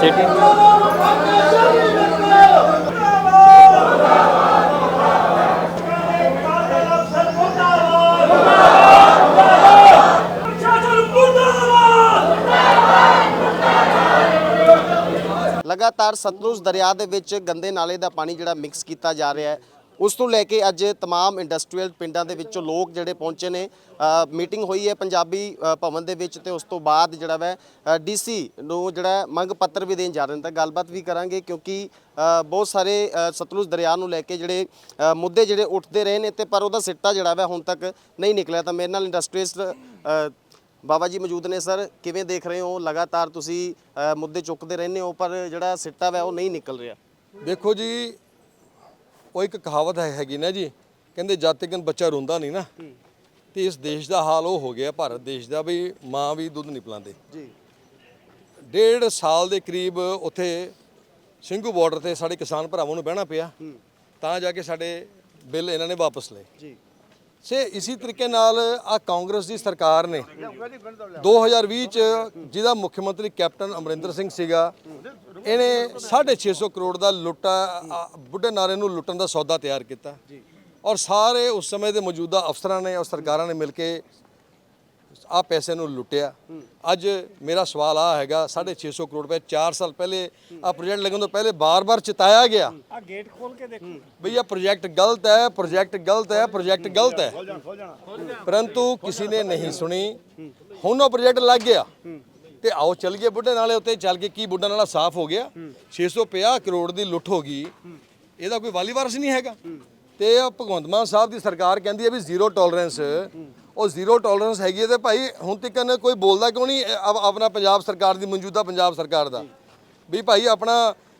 ਤੇ ਲਗਾਤਾਰ ਸਤਲੁਜ ਦਰਿਆ ਦੇ ਵਿੱਚ ਗੰਦੇ ਨਾਲੇ ਦਾ ਪਾਣੀ ਜਿਹੜਾ ਮਿਕਸ ਕੀਤਾ ਜਾ ਰਿਹਾ ਹੈ। ਉਸ ਤੋਂ ਲੈ ਕੇ ਅੱਜ तमाम ਇੰਡਸਟਰੀਅਲ ਪਿੰਡਾਂ ਦੇ ਵਿੱਚੋਂ ਲੋਕ ਜਿਹੜੇ ਪਹੁੰਚੇ ਨੇ ਅ, ਮੀਟਿੰਗ ਹੋਈ ਹੈ ਪੰਜਾਬੀ ਅ, ਭਵਨ ਦੇ ਵਿੱਚ ਤੇ ਉਸ ਤੋਂ ਬਾਅਦ ਜਿਹੜਾ ਵੈ ਡੀਸੀ ਨੂੰ ਜਿਹੜਾ ਮੰਗ ਪੱਤਰ ਵੀ ਦੇਣ ਜਾ ਰਹੇ ਨੇ ਤਾਂ ਗੱਲਬਾਤ ਵੀ ਕਰਾਂਗੇ ਕਿਉਂਕਿ ਅ, ਬਹੁਤ ਸਾਰੇ ਅ, ਸਤਲੁਜ ਦਰਿਆ ਨੂੰ ਲੈ ਕੇ ਜਿਹੜੇ ਅ, ਮੁੱਦੇ ਜਿਹੜੇ ਉੱਠਦੇ ਰਹੇ ਨੇ ਤੇ ਪਰ ਉਹਦਾ ਸਿੱਟਾ ਜਿਹੜਾ ਵੈ ਹੁਣ ਤੱਕ ਨਹੀਂ ਨਿਕਲਿਆ ਤਾਂ ਮੇਰੇ ਨਾਲ ਇੰਡਸਟਰੀਅਲਿਸਟ ਬਾਬਾ ਜੀ ਮੌਜੂਦ ਨੇ ਸਰ ਕਿਵੇਂ ਦੇਖ ਰਹੇ ਹੋ ਲਗਾਤਾਰ ਤੁਸੀਂ ਅ, ਮੁੱਦੇ ਚੁੱਕਦੇ ਰਹਿੰਦੇ ਹੋ ਪਰ ਜਿਹੜਾ ਸਿੱਟਾ ਵੈ ਉਹ ਨਹੀਂ ਨਿਕਲ ਰਿਹਾ ਦੇਖੋ ਜੀ ਉਹ ਇੱਕ ਕਹਾਵਤ ਹੈ ਹੈਗੀ ਨਾ ਜੀ ਕਹਿੰਦੇ ਜਦ ਤੱਕ ਬੱਚਾ ਰੋਂਦਾ ਨਹੀਂ ਨਾ ਤੇ ਇਸ ਦੇਸ਼ ਦਾ ਹਾਲ ਉਹ ਹੋ ਗਿਆ ਭਾਰਤ ਦੇਸ਼ ਦਾ ਵੀ ਮਾਂ ਵੀ ਦੁੱਧ ਨਹੀਂ ਪਿਲਾਉਂਦੇ। ਜੀ। ਡੇਢ ਸਾਲ ਦੇ ਕਰੀਬ ਉੱਥੇ ਸਿੰਘੂ ਬਾਰਡਰ ਤੇ ਸਾਡੇ ਕਿਸਾਨ ਭਰਾਵਾਂ ਨੂੰ ਬਹਿਣਾ ਪਿਆ ਤਾਂ ਜਾ ਕੇ ਸਾਡੇ ਬਿੱਲ ਇਹਨਾਂ ਨੇ ਵਾਪਸ ਲਏ। ਜੀ। ਸੇ ਇਸੇ ਤਰੀਕੇ ਨਾਲ ਆ ਕਾਂਗਰਸ ਦੀ ਸਰਕਾਰ ਨੇ 2020 ਚ ਜਿਹਦਾ ਮੁੱਖ ਮੰਤਰੀ ਕੈਪਟਨ ਅਮਰਿੰਦਰ ਸਿੰਘ ਸੀਗਾ, ਇਹਨੇ 650 ਕਰੋੜ ਦਾ ਲੁੱਟਾ ਬੁੱਢੇ ਨਾਰੇ ਨੂੰ ਲੁੱਟਣ ਦਾ ਸੌਦਾ ਤਿਆਰ ਕੀਤਾ। ਔਰ ਸਾਰੇ ਉਸ ਸਮੇਂ ਦੇ ਮੌਜੂਦਾ ਅਫਸਰਾਂ ਨੇ ਔਰ ਸਰਕਾਰਾਂ ਨੇ ਮਿਲ ਕੇ ਆ ਪੈਸੇ ਨੂੰ ਲੁੱਟਿਆ। ਅੱਜ ਮੇਰਾ ਸਵਾਲ ਆ ਹੈਗਾ 650 ਕਰੋੜ ਰੁਪਏ 4 ਸਾਲ ਪਹਿਲੇ ਆ ਪ੍ਰੋਜੈਕਟ ਲੱਗਣ ਤੋਂ ਪਹਿਲੇ ਬਾਰ-ਬਾਰ ਚਿਤਾਇਆ ਗਿਆ। ਆ ਗੇਟ ਖੋਲ ਕੇ ਦੇਖੋ। ਭਈ ਇਹ ਪ੍ਰੋਜੈਕਟ ਗਲਤ ਹੈ ਪ੍ਰੋਜੈਕਟ ਗਲਤ ਹੈ ਪ੍ਰੋਜੈਕਟ ਗਲਤ ਹੈ। ਪਰੰਤੂ ਕਿਸੇ ਨੇ ਨਹੀਂ ਸੁਣੀ। ਹੁਣ ਉਹ ਪ੍ਰੋਜੈਕਟ ਲੱਗ ਗਿਆ। ਤੇ ਆਓ ਚੱਲ ਗਏ ਬੁੱਢੇ ਨਾਲੇ ਉੱਤੇ ਚੱਲ ਕੇ ਕੀ ਬੁੱਢਾ ਨਾਲਾ ਸਾਫ਼ ਹੋ ਗਿਆ। 650 ਕਰੋੜ ਦੀ ਲੁੱਟ ਹੋ ਗਈ। ਇਹਦਾ ਕੋਈ ਵਾਲੀ ਵਾਰਸ ਨਹੀਂ ਹੈਗਾ। ਤੇ ਭਗਵੰਤ ਮਾਨ ਸਾਹਿਬ ਦੀ ਸਰਕਾਰ ਕਹਿੰਦੀ ਹੈ ਵੀ ਜ਼ੀਰੋ ਟੋਲਰੈਂਸ ਉਹ ਜ਼ੀਰੋ ਟੋਲਰੈਂਸ ਹੈਗੀ ਹੈ ਤੇ ਭਾਈ ਹੁਣ ਤੱਕ ਕੋਈ ਬੋਲਦਾ ਕਿਉਂ ਨਹੀਂ ਆਪਣਾ ਪੰਜਾਬ ਸਰਕਾਰ ਦੀ ਮੌਜੂਦਾ ਪੰਜਾਬ ਸਰਕਾਰ ਦਾ। ਵੀ ਭਾਈ ਆਪਣਾ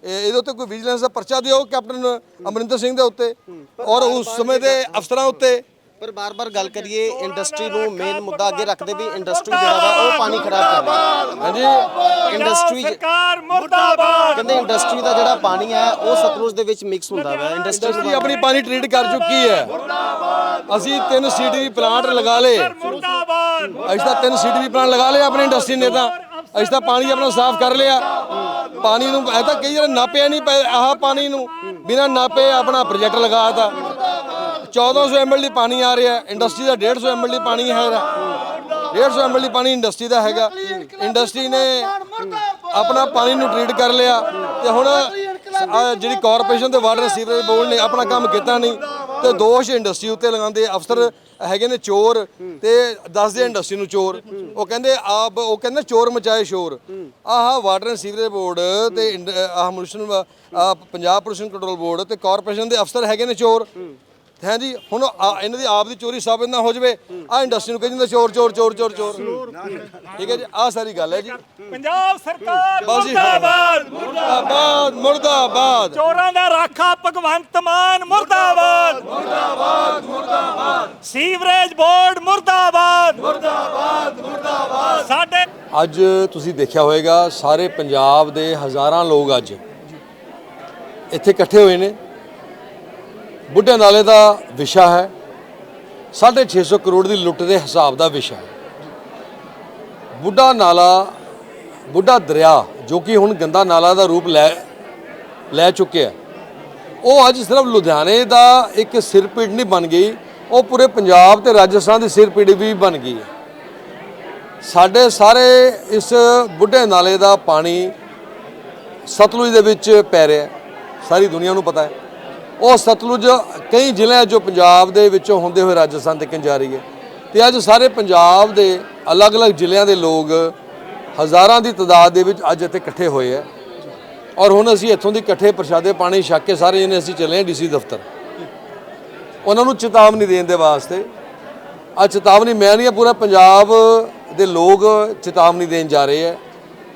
ਇਹ- ਇਹਦੇ ਉੱਤੇ ਕੋਈ ਵਿਜੀਲੈਂਸ ਦਾ ਪਰਚਾ ਦਿਓ ਕੈਪਟਨ ਅਮਰਿੰਦਰ ਸਿੰਘ ਦੇ ਉੱਤੇ ਔਰ ਉਸ ਸਮੇਂ ਦੇ ਅਫਸਰਾਂ ਉੱਤੇ। ਪਰ ਬਾਰ-ਬਾਰ ਗੱਲ ਕਰੀਏ ਇੰਡਸਟਰੀ ਨੂੰ ਮੇਨ ਮੁੱਦਾ ਅੱਗੇ ਰੱਖਦੇ ਵੀ ਇੰਡਸਟਰੀ ਜਿਹੜਾ ਵਾ ਉਹ ਪਾਣੀ ਖਰਾਬ ਕਰ ਰਹੀ। ਹਾਂਜੀ। ਇੰਡਸਟਰੀ ਸਰਕਾਰ ਮੁਰਦਾਬਾਦ। ਕਹਿੰਦੇ ਇੰਡਸਟਰੀ ਦਾ ਜਿਹੜਾ ਪਾਣੀ ਹੈ ਉਹ ਸਤਲੁਜ ਦੇ ਵਿੱਚ ਮਿਕਸ ਹੁੰਦਾ ਵਾ। ਇੰਡਸਟਰੀ ਆਪਣੀ ਪਾਣੀ ਟ੍ਰੀਟ ਕਰ ਚੁੱਕੀ ਹੈ। ਅਸੀਂ ਤਿੰਨ ਸੀਟੀ ਪਲਾਂਟ ਲਗਾ ਲਏ। ਮੁਰਦਾਬਾਦ। ਅਸੀਂ ਤਾਂ ਤਿੰਨ ਸੀਟੀ ਵੀ ਪਲਾਂਟ ਲਗਾ ਲਏ ਆਪਣੀ ਇੰਡਸਟਰੀ ਨੇ ਤਾਂ। ਅਸੀਂ ਤਾਂ ਪਾਣੀ ਆਪਣਾ ਸਾਫ਼ ਕਰ ਲਿਆ। ਪਾਣੀ ਨੂੰ ਐ ਤਾਂ ਕਈ ਵਾਰ ਨਾਪਿਆ ਨਹੀਂ ਪਏ ਆਹ ਪਾਣੀ ਨੂੰ। ਬਿਨਾਂ ਨਾਪੇ ਆਪਣਾ ਪ੍ਰੋਜੈਕਟ ਲਗਾਤਾ 1400 ਐਮਐਲ ਦੀ ਪਾਣੀ ਆ ਰਿਹਾ। ਇੰਡਸਟਰੀ ਦਾ 150 ਐਮਐਲ ਦੀ ਪਾਣੀ ਹੈਗਾ। 150 ਐਮਐਲ ਪਾਣੀ ਇੰਡਸਟਰੀ ਦਾ ਹੈਗਾ। ਇੰਡਸਟਰੀ ਨੇ ਆਪਣਾ ਪਾਣੀ ਨੂੰ ਟ੍ਰੀਟ ਕਰ ਲਿਆ। ਤੇ ਹੁਣ ਜਿਹੜੀ ਕਾਰਪੋਰੇਸ਼ਨ ਤੇ ਵਾਟਰ ਸੀਵਰੇਜ ਬੋਰਡ ਨੇ ਆਪਣਾ ਕੰਮ ਕੀਤਾ ਨਹੀਂ। ਤੇ ਦੋਸ਼ ਇੰਡਸਟਰੀ ਉੱਤੇ ਲਗਾਉਂਦੇ ਅਫਸਰ ਹੈਗੇ ਨੇ ਚੋਰ ਤੇ ਦੱਸਦੇ ਇੰਡਸਟਰੀ ਨੂੰ ਚੋਰ। ਉਹ ਕਹਿੰਦੇ ਆਪ ਉਹ ਕਹਿੰਦੇ ਚੋਰ ਮਚਾਏ ਸ਼ੋਰ। ਆਹ ਵਾਟਰ ਐਂਡ ਸੀਵਰੇਜ ਬੋਰਡ ਤੇ ਆਹ ਆਹ ਪੰਜਾਬ ਪੋਲੂਸ਼ਨ ਕੰਟਰੋਲ ਬੋਰਡ ਤੇ ਕਾਰਪੋਰੇਸ਼ਨ ਦੇ ਅਫਸਰ ਹੈਗੇ ਨੇ ਚੋਰ। ਹੈ ਜੀ ਹੁਣ ਆ- ਇਹਨਾਂ ਦੀ ਆਪ ਦੀ ਚੋਰੀ ਸਾਬਿਤ ਨਾ ਹੋ ਜਵੇ ਆ ਇੰਡਸਟਰੀ ਨੂੰ ਕਹਿੰਦੇ ਚੋਰ ਚੋਰ ਚੋਰ ਚੋਰ ਚੋਰ। ਠੀਕ ਹੈ ਜੀ ਆ ਸਾਰੀ ਗੱਲ ਹੈ ਜੀ। ਪੰਜਾਬ ਸਰਕਾਰ ਬਸ ਜੀ। ਮੁਰਦਾਬਾਦ। ਮੁਰਦਾਬਾਦ ਮੁਰਦਾਬਾਦ। ਚੋਰਾਂ ਦਾ ਰਾਖਾ ਭਗਵੰਤ ਮਾਨ ਮੁਰਦਾਬਾਦ। ਮੁਰਦਾਬਾਦ ਮੁਰਦਾਬਾਦ। ਸੀਵਰੇਜ ਬੋਰਡ ਮੁਰਦਾਬਾਦ। ਮੁਰਦਾਬਾਦ ਮੁਰਦਾਬਾਦ। ਸਾਡੇ ਅੱਜ ਤੁਸੀਂ ਦੇਖਿਆ ਹੋਵੇਗਾ ਸਾਰੇ ਪੰਜਾਬ ਦੇ ਹਜ਼ਾਰਾਂ ਲੋਕ ਅੱਜ ਇੱਥੇ ਇਕੱਠੇ ਹੋਏ ਨੇ। ਬੁੱਢੇ ਨਾਲੇ ਦਾ ਵਿਸ਼ਾ ਹੈ। 650 ਕਰੋੜ ਦੀ ਲੁੱਟ ਦੇ ਹਿਸਾਬ ਦਾ ਵਿਸ਼ਾ ਹੈ। ਬੁੱਢਾ ਨਾਲਾ, ਬੁੱਢਾ ਦਰਿਆ, ਜੋ ਕਿ ਹੁਣ ਗੰਦਾ ਨਾਲਾ ਦਾ ਰੂਪ ਲੈ ਲੈ ਚੁੱਕਿਆ ਉਹ ਅੱਜ ਸਿਰਫ ਲੁਧਿਆਣੇ ਦਾ ਇੱਕ ਸਿਰਪੀੜ ਨਹੀਂ ਬਣ ਗਈ, ਉਹ ਪੂਰੇ ਪੰਜਾਬ ਤੇ ਰਾਜਸਥਾਨ ਦੀ ਸਿਰਪੀੜ ਵੀ ਬਣ ਗਈ ਹੈ। ਸਾਡੇ ਸਾਰੇ ਇਸ ਬੁੱਢੇ ਨਾਲੇ ਦਾ ਪਾਣੀ ਸਤਲੁਜ ਦੇ ਵਿੱਚ ਪੈ ਰਿਹਾ ਸਾਰੀ ਦੁਨੀਆ ਨੂੰ ਪਤਾ ਹੈ। ਉਹ ਸਤਲੁਜ ਕਈ ਜ਼ਿਲ੍ਹਿਆਂ ਜੋ ਪੰਜਾਬ ਦੇ ਵਿੱਚੋਂ ਹੁੰਦੇ ਹੋਏ ਰਾਜਸਥਾਨ ਤੱਕ ਜਾ ਰਹੀ ਹੈ? ਤੇ ਅੱਜ ਸਾਰੇ ਪੰਜਾਬ ਦੇ ਅਲੱਗ-ਅਲੱਗ ਜ਼ਿਲ੍ਹਿਆਂ ਦੇ ਲੋਕ ਹਜ਼ਾਰਾਂ ਦੀ ਤਾਦਾਦ ਦੇ ਵਿੱਚ ਅੱਜ ਇੱਥੇ ਇਕੱਠੇ ਹੋਏ ਹੈ। ਔਰ ਹੁਣ ਅਸੀਂ ਇੱਥੋਂ ਦੀ ਇਕੱਠੇ ਪ੍ਰਸ਼ਾਦੇ ਪਾਣੀ ਛੱਕ ਕੇ ਸਾਰੇ ਜਣੇ ਅਸੀਂ ਚੱਲੇ ਹਾਂ ਡੀਸੀ ਦਫ਼ਤਰ। ਉਹਨਾਂ ਨੂੰ ਚੇਤਾਵਨੀ ਦੇਣ ਦੇ ਵਾਸਤੇ। ਆ ਚੇਤਾਵਨੀ ਮੈਂ ਨਹੀਂ, ਆ ਪੂਰਾ ਪੰਜਾਬ ਦੇ ਲੋਕ ਚੇਤਾਵਨੀ ਦੇਣ ਜਾ ਰਹੇ ਹੈ।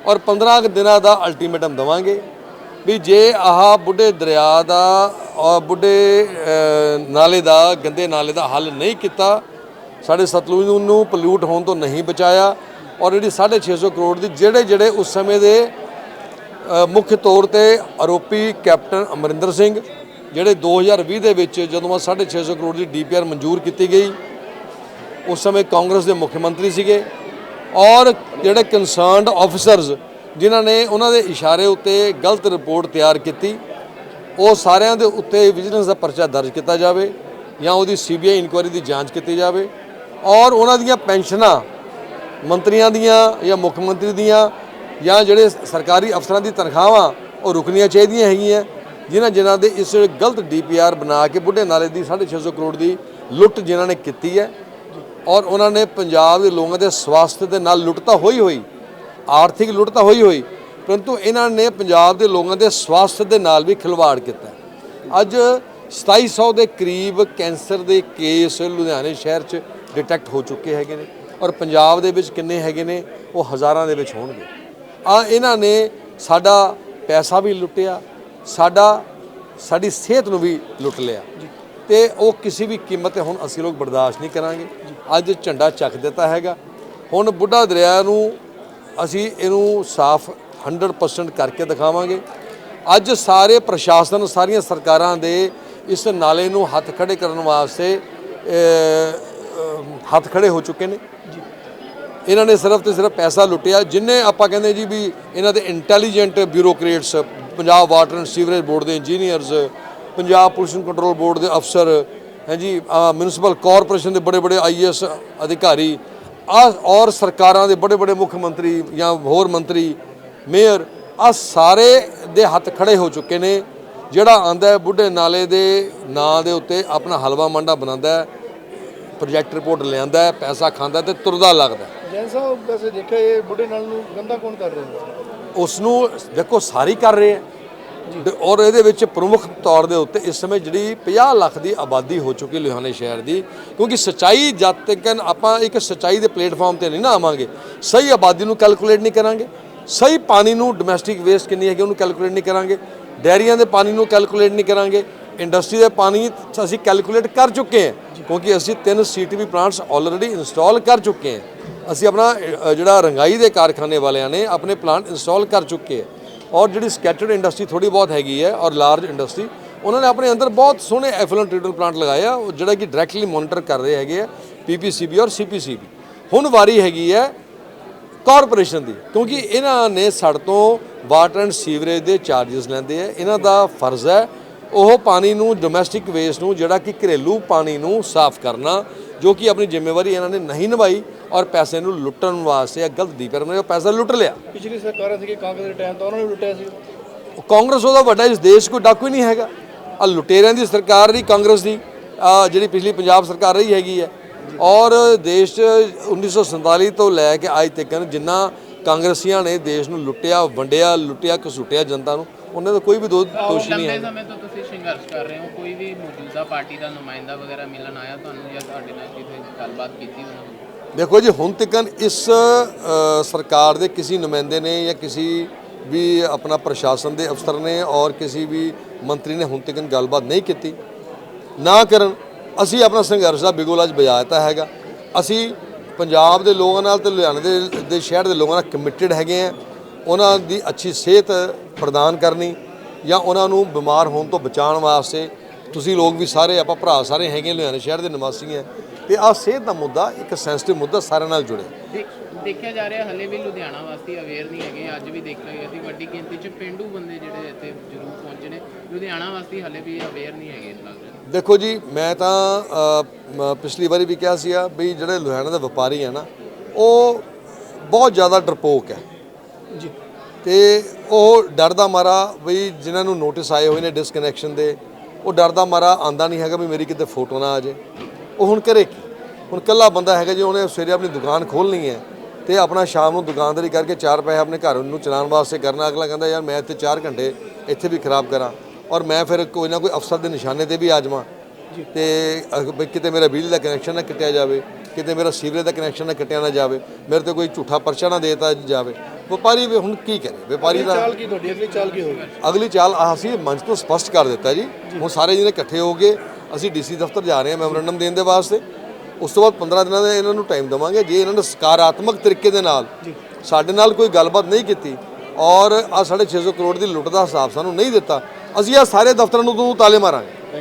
ਔਰ 15 ਕੁ ਦਿਨਾਂ ਦਾ ਅਲਟੀਮੇਟਮ ਦਵਾਂਗੇ। ਵੀ ਜੇ ਆਹ ਬੁੱਢੇ ਦਰਿਆ ਦਾ ਔਰ ਬੁੱਢੇ ਨਾਲੇ ਦਾ, ਗੰਦੇ ਨਾਲੇ ਦਾ ਹੱਲ ਨਹੀਂ ਕੀਤਾ, ਸਾਡੇ ਸਤਲੁਜ ਨੂੰ- ਨੂੰ ਹੋਣ ਤੋਂ ਨਹੀਂ ਬਚਾਇਆ ਔਰ ਜਿਹੜੀ 650 ਕਰੋੜ ਦੀ ਜਿਹੜੇ ਜਿਹੜੇ ਉਸ ਸਮੇਂ ਦੇ ਮੁੱਖ ਤੌਰ ਤੇ ਆਰੋਪੀ ਕੈਪਟਨ ਅਮਰਿੰਦਰ ਸਿੰਘ, ਜਿਹੜੇ 2020 ਦੇ ਵਿੱਚ ਜਦੋਂ ਆਹ 650 ਕਰੋੜ ਦੀ ਡੀਪੀਆਰ ਮਨਜ਼ੂਰ ਕੀਤੀ ਗਈ, ਉਸ ਸਮੇਂ ਕਾਂਗਰਸ ਦੇ ਮੁੱਖ ਮੰਤਰੀ ਸੀਗੇ ਔਰ ਜਿਹੜੇ ਕਨਸਰਨਡ ਆਫੀਸਰਸ ਜਿਨ੍ਹਾਂ ਨੇ ਉਹਨਾਂ ਦੇ ਇਸ਼ਾਰੇ ਉੱਤੇ ਗਲਤ ਰਿਪੋਰਟ ਤਿਆਰ ਕੀਤੀ। ਉਹ ਸਾਰਿਆਂ ਦੇ ਉੱਤੇ ਵਿਜੀਲੈਂਸ ਦਾ ਪਰਚਾ ਦਰਜ ਕੀਤਾ ਜਾਵੇ ਜਾਂ ਉਹਦੀ ਸੀਬੀਆਈ ਇਨਕੁਆਇਰੀ ਦੀ ਜਾਂਚ ਕੀਤੀ ਜਾਵੇ। ਔਰ ਉਹਨਾਂ ਦੀਆਂ ਪੈਨਸ਼ਨਾਂ ਮੰਤਰੀਆਂ ਦੀਆਂ ਜਾਂ ਮੁੱਖ ਮੰਤਰੀ ਦੀਆਂ ਜਾਂ ਜਿਹੜੇ ਸਰਕਾਰੀ ਅਫਸਰਾਂ ਦੀ ਤਨਖਾਹਾਂ, ਉਹ ਰੁਕਣੀਆਂ ਚਾਹੀਦੀਆਂ ਹੈਗੀਆਂ, ਜਿਨ੍ਹਾਂ ਜਿਨ੍ਹਾਂ ਦੇ ਇਸ ਗਲਤ ਡੀਪੀਆਰ ਬਣਾ ਕੇ ਬੁੱਢੇ ਨਾਲੇ ਦੀ 650 ਕਰੋੜ ਦੀ ਲੁੱਟ ਜਿਨ੍ਹਾਂ ਨੇ ਕੀਤੀ ਹੈ। ਔਰ ਉਹਨਾਂ ਨੇ ਪੰਜਾਬ ਦੇ ਲੋਕਾਂ ਦੇ ਸਵਾਸਥ ਦੇ ਨਾਲ ਲੁੱਟ ਤਾਂ ਹੋਈ ਹੋਈ ਆਰਥਿਕ ਲੁੱਟ ਤਾਂ ਹੋਈ ਹੋਈ ਪਰੰਤੂ ਇਹਨਾਂ ਨੇ ਪੰਜਾਬ ਦੇ ਲੋਕਾਂ ਦੇ ਸਵਾਸਥ ਦੇ ਨਾਲ ਵੀ ਖਿਲਵਾੜ ਕੀਤਾ। ਅੱਜ 2700 ਦੇ ਕਰੀਬ ਕੈਂਸਰ ਦੇ ਕੇਸ ਲੁਧਿਆਣੇ ਸ਼ਹਿਰ 'ਚ ਡਿਟੈਕਟ ਹੋ ਚੁੱਕੇ ਹੈਗੇ ਨੇ ਔਰ ਪੰਜਾਬ ਦੇ ਵਿੱਚ ਕਿੰਨੇ ਹੈਗੇ ਨੇ ਉਹ ਹਜ਼ਾਰਾਂ ਦੇ ਵਿੱਚ ਹੋਣਗੇ। ਆ ਇਹਨਾਂ ਨੇ ਸਾਡਾ ਪੈਸਾ ਵੀ ਲੁੱਟਿਆ ਸਾਡਾ ਸਾਡੀ ਸਿਹਤ ਨੂੰ ਵੀ ਲੁੱਟ ਲਿਆ। ਤੇ ਉਹ ਕਿਸੇ ਵੀ ਕੀਮਤ ਤੇ ਹੁਣ ਅਸੀਂ ਲੋਕ ਬਰਦਾਸ਼ਤ ਨਹੀਂ ਕਰਾਂਗੇ। ਅੱਜ ਝੰਡਾ ਚੱਕ ਦਿੱਤਾ ਹੈਗਾ। ਹੁਣ ਬੁੱਢਾ ਦਰਿਆ ਨੂੰ ਅਸੀਂ ਇਹਨੂੰ ਸਾਫ਼ 100% ਕਰਕੇ ਦਿਖਾਵਾਂਗੇ। ਅੱਜ ਸਾਰੇ ਪ੍ਰਸ਼ਾਸਨ ਸਾਰੀਆਂ ਸਰਕਾਰਾਂ ਦੇ ਇਸ ਨਾਲੇ ਨੂੰ ਹੱਥ ਖੜੇ ਕਰਨ ਵਾਸਤੇ ਹੱਥ ਖੜੇ ਹੋ ਚੁੱਕੇ ਨੇ। ਇਹਨਾਂ ਨੇ ਸਿਰਫ ਤੇ ਸਿਰਫ ਪੈਸਾ ਲੁੱਟਿਆ ਜਿੰਨੇ ਆਪਾਂ ਕਹਿੰਦੇ ਜੀ ਵੀ ਇਹਨਾਂ ਦੇ intelligent bureaucrats Punjab water and sewerage board ਦੇ engineers Punjab pollution control board ਦੇ ਅਫਸਰ ਹੈ ਜੀ ਮਿਊਨਿਸਪਲ ਕਾਰਪੋਰੇਸ਼ਨ ਦੇ ਬੜੇ ਬੜੇ ਆਈਐਸ ਅਧਿਕਾਰੀ ਆ ਔਰ ਸਰਕਾਰਾਂ ਦੇ ਬੜੇ ਬੜੇ ਮੁੱਖ ਮੰਤਰੀ ਜਾਂ ਹੋਰ ਮੰਤਰੀ ਮੇਅਰ ਆ ਸਾਰੇ ਦੇ ਹੱਥ ਖੜੇ ਹੋ ਚੁੱਕੇ ਨੇ। ਜਿਹੜਾ ਆਂਦਾ ਹੈ ਬੁੱਢੇ ਨਾਲੇ ਦੇ ਨਾਂ ਦੇ ਉੱਤੇ ਆਪਣਾ ਹਲਵਾ ਮੰਡਾ ਬਣਾਉਂਦਾ ਹੈ ਪ੍ਰੋਜੈਕਟ ਰਿਪੋਰਟ ਲਿਆਂਦਾ ਪੈਸਾ ਖਾਂਦਾ ਤੇ ਤੁਰਦਾ ਲੱਗਦਾ। ਜੈਨ ਸਾਹਿਬ ਵੈਸੇ ਦੇਖਿਆ ਇਹ ਬੁੱਢੇ ਨਾਲ ਨੂੰ ਗੰਦਾ ਕੌਣ ਕਰ ਰਿਹਾ ਉਸ ਨੂੰ ਦੇਖੋ ਸਾਰੀ ਕਰ ਰਹੇ ਆ ਔਰ ਇਹਦੇ ਵਿੱਚ ਪ੍ਰਮੁੱਖ ਤੌਰ ਦੇ ਉੱਤੇ ਇਸ ਸਮੇਂ ਜਿਹੜੀ 50 ਲੱਖ ਦੀ ਆਬਾਦੀ ਹੋ ਚੁੱਕੀ ਲੁਧਿਆਣੇ ਸ਼ਹਿਰ ਦੀ, ਕਿਉਂਕਿ ਸਚਾਈ ਜਦ ਤੱਕ ਆਪਾਂ ਇੱਕ ਸਚਾਈ ਦੇ ਪਲੇਟਫਾਰਮ ਤੇ ਨਹੀਂ ਨਾ ਆਵਾਂਗੇ, ਸਹੀ ਆਬਾਦੀ ਨੂੰ ਕੈਲਕੂਲੇਟ ਨਹੀਂ ਕਰਾਂਗੇ, ਸਹੀ ਪਾਣੀ ਨੂੰ ਡੋਮੈਸਟਿਕ ਵੇਸਟ ਕਿੰਨੀ ਹੈਗੀ ਉਹਨੂੰ ਕੈਲਕੂਲੇਟ ਨਹੀਂ ਕਰਾਂਗੇ, ਡੈਰੀਆਂ ਦੇ ਪਾਣੀ ਨੂੰ ਕੈਲਕੂਲੇਟ ਨਹੀਂ ਕਰਾਂਗੇ ਇੰਡਸਟਰੀ ਦੇ ਪਾਣੀ ਅਸੀਂ ਕੈਲਕੂਲੇਟ ਕਰ ਚੁੱਕੇ ਹਾਂ, ਕਿਉਂਕਿ ਅਸੀਂ ਤਿੰਨ ਸੀਟੀਵੀ ਪਲਾਂਟਸ ਆਲਰੇਡੀ ਇੰਸਟਾਲ ਕਰ ਚੁੱਕੇ ਹਾਂ, ਅਸੀਂ ਆਪਣਾ ਜਿਹੜਾ ਰੰਗਾਈ ਦੇ ਕਾਰਖਾਨੇ ਵਾਲਿਆਂ ਨੇ ਆਪਣੇ ਪਲਾਂਟ ਇੰਸਟਾਲ ਕਰ ਚੁੱਕੇ ਹੈ। ਔਰ ਜਿਹੜੀ ਸਕੈਟਰਡ ਇੰਡਸਟਰੀ ਥੋੜੀ ਬਹੁਤ ਹੈਗੀ ਹੈ ਔਰ ਲਾਰਜ ਇੰਡਸਟਰੀ ਉਹਨਾਂ ਨੇ ਆਪਣੇ ਅੰਦਰ ਬਹੁਤ ਸੋਹਣੇ ਐਫਲੂਐਂਟ ਟ੍ਰੀਟਮੈਂਟ ਪਲਾਂਟ ਲਗਾਏ ਆ, ਉਹ ਜਿਹੜਾ ਕਿ ਡਾਇਰੈਕਟਲੀ ਮੋਨੀਟਰ ਕਰ ਰਹੇ ਹੈਗੇ ਆ ਪੀਪੀਸੀਬੀ ਔਰ ਸੀਪੀਸੀਬੀ ਹੁਣ ਵਾਰੀ ਹੈਗੀ ਹੈ ਕਾਰਪੋਰੇਸ਼ਨ ਦੀ, ਕਿਉਂਕਿ ਇਹਨਾਂ ਨੇ ਸਾਡੇ ਤੋਂ ਵਾਟਰ ਐਂਡ ਸੀਵਰੇਜ ਦੇ ਚਾਰजेस ਲੈਂਦੇ ਆ, ਇਹਨਾਂ ਦਾ ਫਰਜ਼ ਹੈ ਉਹ ਪਾਣੀ ਨੂੰ ਡੋਮੈਸਟਿਕ ਵੇਸਟ ਨੂੰ, ਜਿਹੜਾ ਕਿ ਘਰੇਲੂ ਪਾਣੀ ਨੂੰ ਸਾਫ਼ ਕਰਨਾ ਜੋ ਕਿ ਆਪਣੀ ਜ਼ਿੰਮੇਵਾਰੀ ਇਹਨਾਂ ਨੇ ਨਹੀਂ ਨਿਭਾਈ ਔਰ ਪੈਸੇ ਨੂੰ ਲੁੱਟਣ ਵਾਸਤੇ ਇਹ ਗਲਤ ਡੀਪਰ ਨੇ ਉਹ ਪੈਸਾ ਲੁੱਟ ਲਿਆ। ਪਿਛਲੀ ਸਰਕਾਰਾਂ ਸੀ ਕਿ ਕਾਂਗਰਸ ਦੇ ਟਾਈਮ ਤਾਂ ਉਹਨਾਂ ਨੇ ਲੁੱਟਿਆ ਸੀ। ਕਾਂਗਰਸ ਉਹਦਾ ਵੱਡਾ ਇਸ ਦੇਸ਼ ਕੋਈ ਡਾਕੂ ਹੀ ਨਹੀਂ ਹੈਗਾ। ਆ ਲੁਟੇਰਿਆਂ ਦੀ ਸਰਕਾਰ ਦੀ ਕਾਂਗਰਸ ਦੀ ਆਹ ਜਿਹੜੀ ਪਿਛਲੀ ਪੰਜਾਬ ਸਰਕਾਰ ਰਹੀ ਹੈਗੀ ਹੈ। ਔਰ ਦੇਸ਼ 'ਚ 1947 ਤੋਂ ਲੈ ਕੇ ਅੱਜ ਤੱਕ ਜਿੰਨਾ ਕਾਂਗਰਸੀਆਂ ਨੇ ਦੇਸ਼ ਨੂੰ ਲੁੱਟਿਆ ਵੰਡਿਆ ਲੁੱਟਿਆ ਘਸੁੱਟਿਆ ਜਨਤਾ ਨੂੰ ਉਹਨਾਂ ਦਾ ਕੋਈ ਵੀ ਦੋ- ਦੋਸ਼ ਨਹੀਂ ਹੈ ਸੰਘਰਸ਼ ਕਰ ਰਹੇ ਹੋ? ਕੋਈ ਵੀ ਮੌਜੂਦਾ ਪਾਰਟੀ ਦਾ ਨੁਮਾਇੰਦਾ ਵਗੈਰਾ ਮਿਲਣ ਆਇਆ ਤੁਹਾਨੂੰ ਜਾਂ ਤੁਹਾਡੇ ਨਾਲ ਕਿਤੇ ਗੱਲਬਾਤ ਕੀਤੀ ਉਹਨਾਂ ਨੇ? ਦੇਖੋ ਜੀ, ਹੁਣ ਤੱਕ ਇਸ ਸਰਕਾਰ ਦੇ ਕਿਸੇ ਨੁਮਾਇੰਦੇ ਨੇ ਜਾਂ ਕਿਸੇ ਵੀ ਆਪਣਾ ਪ੍ਰਸ਼ਾਸਨ ਦੇ ਅਫਸਰ ਨੇ ਔਰ ਕਿਸੇ ਵੀ ਮੰਤਰੀ ਨੇ ਹੁਣ ਤੱਕ ਗੱਲਬਾਤ ਨਹੀਂ ਕੀਤੀ। ਨਾ ਕਰਨ, ਅਸੀਂ ਆਪਣਾ ਸੰਘਰਸ਼ ਦਾ ਬਿਗੁਲ ਅੱਜ ਬਜਾ ਦਿੱਤਾ ਹੈਗਾ। ਅਸੀਂ ਪੰਜਾਬ ਦੇ ਲੋਕਾਂ ਨਾਲ ਤੇ ਲੁਧਿਆਣੇ ਦੇ ਦੇ ਸ਼ਹਿਰ ਦੇ ਲੋਕਾਂ ਨਾਲ ਕਮਿਟਿਡ ਹੈਗੇ ਆ। ਉਹਨਾਂ ਦੀ ਅੱਛੀ ਸਿਹਤ ਪ੍ਰਦਾਨ ਕਰਨੀ ਜਾਂ ਉਹਨਾਂ ਨੂੰ ਬਿਮਾਰ ਹੋਣ ਤੋਂ ਬਚਾਉਣ ਵਾਸਤੇ ਤੁਸੀਂ ਲੋਕ ਵੀ ਸਾਰੇ ਆਪਾਂ ਭਰਾ ਸਾਰੇ ਹੈਗੇ ਲੁਧਿਆਣੇ ਸ਼ਹਿਰ ਦੇ ਨਿਵਾਸੀ ਹੈ ਤੇ ਆ ਸਿਹਤ ਦਾ ਮੁੱਦਾ ਇੱਕ ਸੈਂਸਿਟਿਵ ਮੁੱਦਾ ਸਾਰਿਆਂ ਨਾਲ ਜੁੜਿਆ। ਦੇਖ- ਦੇਖਿਆ ਜਾ ਰਿਹਾ ਹਲੇ ਵੀ ਲੁਧਿਆਣਾ ਵਾਸੀ ਅਵੇਅਰ ਨਹੀਂ ਹੈਗੇ ਅੱਜ ਵੀ ਦੇਖਿਆ ਗਿਆ ਸੀ ਵੱਡੀ ਗਿਣਤੀ 'ਚ ਪਿੰਡੂ ਬੰਦੇ ਜਿਹੜੇ ਇੱਥੇ ਜ਼ਰੂਰ ਪਹੁੰਚੇ ਨੇ ਲੁਧਿਆਣਾ ਵਾਸੀ ਹਲੇ ਵੀ ਅਵੇਅਰ ਨਹੀਂ ਹੈਗੇ ਦੇਖੋ ਜੀ ਮੈਂ ਤਾਂ ਪਿਛਲੀ ਵਾਰੀ ਵੀ ਕਿਹਾ ਸੀਗਾ ਵੀ ਜਿਹੜੇ ਲੁਧਿਆਣਾ ਦੇ ਵਪਾਰੀ ਆ ਨਾ ਉਹ ਬਹੁਤ ਜ਼ਿਆਦਾ ਡਰਪੋਕ ਹੈ। ਜੀ। ਤੇ ਉਹ ਡਰਦਾ ਮਾਰਾ ਵੀ ਜਿਨ੍ਹਾਂ ਨੂੰ ਨੋਟਿਸ ਆਏ ਹੋਏ ਨੇ ਡਿਸਕਨੈਕਸ਼ਨ ਦੇ ਉਹ ਡਰਦਾ ਮਾਰਾ ਆਂਦਾ ਨਹੀਂ ਹੈਗਾ ਵੀ ਮੇਰੀ ਕਿਤੇ ਫੋਟੋ ਨਾ ਆ ਜੇ ਉਹ ਹੁਣ ਕਰੇ ਕੀ? ਹੁਣ ਕੱਲਾ ਬੰਦਾ ਹੈਗਾ ਜੀ ਉਹਨੇ ਸਵੇਰੇ ਆਪਣੀ ਦੁਕਾਨ ਖੋਲਣੀ ਹੈ ਤੇ ਆਪਣਾ ਸ਼ਾਮ ਨੂੰ ਦੁਕਾਨਦਾਰੀ ਕਰਕੇ ਚਾਰ ਪੈਸੇ ਆਪਣੇ ਘਰ ਨੂੰ ਚਲਾਉਣ ਵਾਸਤੇ ਕਰਨਾ ਅਗਲਾ ਕਹਿੰਦਾ ਯਾਰ ਮੈਂ ਇੱਥੇ 4 ਘੰਟੇ ਇੱਥੇ ਵੀ ਖਰਾਬ ਕਰਾਂ ਔਰ ਮੈਂ ਫਿਰ ਕੋਈ ਨਾ ਕੋਈ ਅਫਸਰ ਦੇ ਨਿਸ਼ਾਨੇ ਤੇ ਵੀ ਆ ਜਾਵਾਂ ਤੇ ਕਿਤੇ ਮੇਰਾ ਬਿਜਲੀ ਦਾ ਕਨੈਕਸ਼ਨ ਨਾ ਕੱਟਿਆ ਜਾਵੇ। ਕਿਤੇ ਮੇਰਾ ਸੀਵਰੇਜ ਦਾ ਕਨੈਕਸ਼ਨ ਨਾ ਕੱਟਿਆ ਨਾ ਜਾਵੇ ਮੇਰੇ ਤੇ ਕੋਈ ਝੂਠਾ ਪਰਚਾ ਨਾ ਦੇਤਾ ਜਾਵੇ। ਵਪਾਰੀ ਵੀ ਹੁਣ ਕੀ ਕਰੇ? ਵਪਾਰੀ ਦਾ ਚਾਲ ਕੀ ਤੁਹਾਡੀ? ਅਗਲੀ ਚਾਲ ਕੀ ਹੋਊਗੀ? ਅਗਲੀ ਚਾਲ ਅਸੀਂ ਮੰਚ ਤੋਂ ਸਪਸ਼ਟ ਕਰ ਦਿੱਤਾ ਜੀ। ਹੁਣ ਸਾਰੇ ਜਿਹਨੇ ਇਕੱਠੇ ਹੋ ਗਏ ਅਸੀਂ ਡੀਸੀ ਦਫ਼ਤਰ ਜਾ ਰਹੇ ਹਾਂ ਮੈਮੋਰੰਡਮ ਦੇਣ ਦੇ ਵਾਸਤੇ। ਉਸ ਤੋਂ ਬਾਅਦ 15 ਦਿਨਾਂ ਦਾ ਇਹਨਾਂ ਨੂੰ ਟਾਈਮ ਦੇਵਾਂਗੇ। ਜੇ ਇਹਨਾਂ ਨੇ ਸਕਾਰਾਤਮਕ ਤਰੀਕੇ ਦੇ ਨਾਲ ਸਾਡੇ ਨਾਲ ਕੋਈ ਗੱਲਬਾਤ ਨਹੀਂ ਕੀਤੀ ਔਰ ਆ 650 ਕਰੋੜ ਦੀ ਲੁੱਟ ਦਾ ਹਿਸਾਬ ਸਾਨੂੰ ਨਹੀਂ ਦਿੱਤਾ ਅਸੀਂ ਆ ਸਾਰੇ ਦਫ਼ਤਰਾਂ ਨੂੰ ਤਾਲੇ ਮਾਰਾਂਗੇ।